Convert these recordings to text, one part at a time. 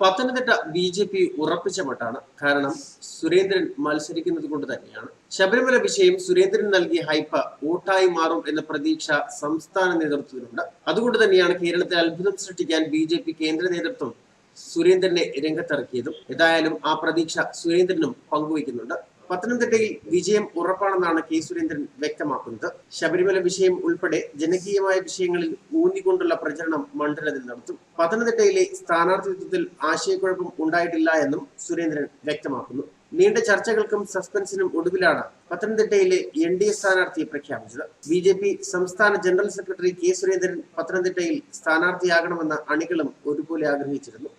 Pathanamthitta B J P ഉറപ്പിച്ച മട്ടാണ് കാരണം സുരേന്ദ്രൻ മത്സരിക്കുന്നത് കൊണ്ട് തന്നെയാണ്. ശബരിമല വിഷയം സുരേന്ദ്രൻ നൽകിയ ഹൈപ്പ് വോട്ടായി മാറും എന്ന പ്രതീക്ഷ സംസ്ഥാന നേതൃത്വത്തിനുണ്ട്. അതുകൊണ്ട് തന്നെയാണ് കേരളത്തിൽ അത്ഭുതം സൃഷ്ടിക്കാൻ ബി ജെ പി കേന്ദ്ര നേതൃത്വം സുരേന്ദ്രനെ രംഗത്തിറക്കിയതും. ഏതായാലും ആ പ്രതീക്ഷ സുരേന്ദ്രനും പങ്കുവയ്ക്കുന്നുണ്ട്. പത്തനംതിട്ടയിൽ വിജയം ഉറപ്പാണെന്നാണ് കെ സുരേന്ദ്രൻ വ്യക്തമാക്കുന്നത്. ശബരിമല വിഷയം ഉൾപ്പെടെ ജനകീയമായ വിഷയങ്ങളിൽ ഊന്നിക്കൊണ്ടുള്ള പ്രചരണം മണ്ഡലത്തിൽ നടത്തും. പത്തനംതിട്ടയിലെ സ്ഥാനാർത്ഥിത്വത്തിൽ ആശയക്കുഴപ്പം ഉണ്ടായിട്ടില്ല എന്നും സുരേന്ദ്രൻ വ്യക്തമാക്കുന്നു. നീണ്ട ചർച്ചകൾക്കും സസ്പെൻസിനും ഒടുവിലാണ് പത്തനംതിട്ടയിലെ എൻ ഡി എ സ്ഥാനാർത്ഥിയെ പ്രഖ്യാപിച്ചത്. ബി ജെ പി സംസ്ഥാന ജനറൽ സെക്രട്ടറി കെ സുരേന്ദ്രൻ പത്തനംതിട്ടയിൽ സ്ഥാനാർത്ഥിയാകണമെന്ന അണികളും ഒരുപോലെ ആഗ്രഹിച്ചിരുന്നു.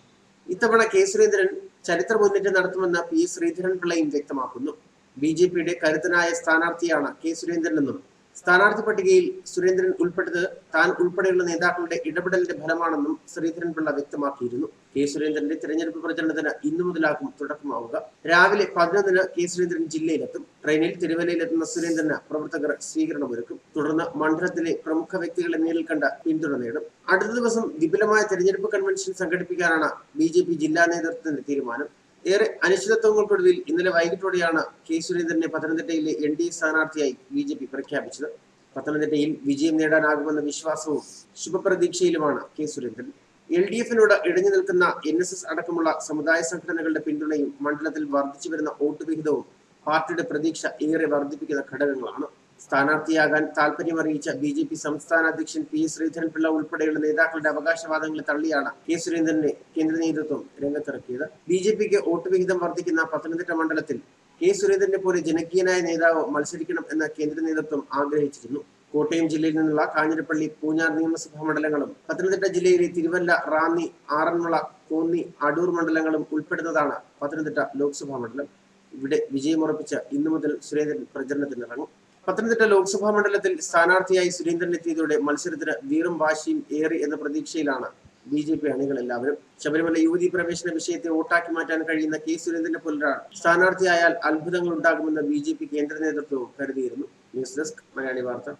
ഇത്തവണ കെ സുരേന്ദ്രൻ ചരിത്ര മുന്നേറ്റം നടത്തുമെന്ന് പി ശ്രീധരൻ പിള്ളയും വ്യക്തമാക്കുന്നു. ബി ജെ പിയുടെ കരുത്തനായ സ്ഥാനാർത്ഥിയാണ് കെ സുരേന്ദ്രനെന്നും സ്ഥാനാർത്ഥി പട്ടികയിൽ സുരേന്ദ്രൻ ഉൾപ്പെട്ടത് താൻ ഉൾപ്പെടെയുള്ള നേതാക്കളുടെ ഇടപെടലിന്റെ ഫലമാണെന്നും ശ്രീധരൻ പിള്ള വ്യക്തമാക്കിയിരുന്നു. കെ സുരേന്ദ്രന്റെ തെരഞ്ഞെടുപ്പ് പ്രചരണത്തിന് ഇന്നു മുതലാകും തുടക്കമാവുക. രാവിലെ പതിനൊന്നിന് കെ സുരേന്ദ്രൻ ജില്ലയിലെത്തും. ട്രെയിനിൽ തിരുവല്ലയിലെത്തുന്ന സുരേന്ദ്രന് പ്രവർത്തകർ സ്വീകരണമൊരുക്കും. തുടർന്ന് മണ്ഡലത്തിലെ പ്രമുഖ വ്യക്തികളെ നേരിൽ കണ്ട പിന്തുണ നേടും. അടുത്ത ദിവസം വിപുലമായ തെരഞ്ഞെടുപ്പ് കൺവെൻഷൻ സംഘടിപ്പിക്കാനാണ് ബി ജില്ലാ നേതൃത്വത്തിന്റെ തീരുമാനം. ഏറെ അനിശ്ചിതത്വങ്ങൾക്കൊടുവിൽ ഇന്നലെ വൈകിട്ടോടെയാണ് കെ സുരേന്ദ്രനെ പത്തനംതിട്ടയിലെ എൻ ഡി എ സ്ഥാനാർത്ഥിയായി ബി ജെ പി പ്രഖ്യാപിച്ചത്. പത്തനംതിട്ടയിൽ വിജയം നേടാനാകുമെന്ന വിശ്വാസവും ശുഭപ്രതീക്ഷയിലുമാണ് കെ സുരേന്ദ്രൻ. എൽ ഡി എഫിനോട് ഇടഞ്ഞു നിൽക്കുന്ന എൻ എസ് എസ് അടക്കമുള്ള സമുദായ സംഘടനകളുടെ പിന്തുണയും മണ്ഡലത്തിൽ വർദ്ധിച്ചു വരുന്ന വോട്ട് വിഹിതവും പാർട്ടിയുടെ പ്രതീക്ഷ ഏറെ വർദ്ധിപ്പിക്കുന്ന ഘടകങ്ങളാണ്. സ്ഥാനാർത്ഥിയാകാൻ താൽപര്യമറിയിച്ച ബി ജെ പി സംസ്ഥാന അധ്യക്ഷൻ പി എസ് ശ്രീധരൻപിള്ള ഉൾപ്പെടെയുള്ള നേതാക്കളുടെ അവകാശവാദങ്ങളെ തള്ളിയാണ് കെ സുരേന്ദ്രനെ കേന്ദ്ര നേതൃത്വം രംഗത്തിറക്കിയത്. ബി ജെ പിക്ക് വോട്ട് വിഹിതം വർദ്ധിക്കുന്ന പത്തനംതിട്ട മണ്ഡലത്തിൽ കെ സുരേന്ദ്രനെ പോലെ ജനകീയനായ നേതാവ് മത്സരിക്കണം എന്ന കേന്ദ്ര നേതൃത്വം ആഗ്രഹിച്ചിരുന്നു. കോട്ടയം ജില്ലയിൽ നിന്നുള്ള കാഞ്ഞിരപ്പള്ളി പൂഞ്ഞാർ നിയമസഭാ മണ്ഡലങ്ങളും പത്തനംതിട്ട ജില്ലയിലെ തിരുവല്ല റാന്നി ആറന്മുള കോന്നി അടൂർ മണ്ഡലങ്ങളും ഉൾപ്പെടുന്നതാണ് പത്തനംതിട്ട ലോക്സഭാ മണ്ഡലം. ഇവിടെ വിജയമുറപ്പിച്ച് ഇന്നു മുതൽ സുരേന്ദ്രൻ പ്രചരണത്തിനിറങ്ങും. പത്തനംതിട്ട ലോക്സഭാ മണ്ഡലത്തിൽ സ്ഥാനാർത്ഥിയായി സുരേന്ദ്രൻ എത്തിയതോടെ മത്സരത്തിന് വീറും വാശിയും ഏറി എന്ന പ്രതീക്ഷയിലാണ് ബി ജെ പി അണികൾ എല്ലാവരും ശബരിമല യുവതി പ്രവേശന വിഷയത്തെ വോട്ടാക്കി മാറ്റാൻ കഴിയുന്ന കെ സുരേന്ദ്രനെ പോലൊരാൾ സ്ഥാനാർത്ഥിയായാൽ അത്ഭുതങ്ങൾ ഉണ്ടാകുമെന്ന് ബി ജെ പി കേന്ദ്ര നേതൃത്വവും കരുതിയിരുന്നു. ന്യൂസ് ഡെസ്ക് മലയാളി വാർത്ത.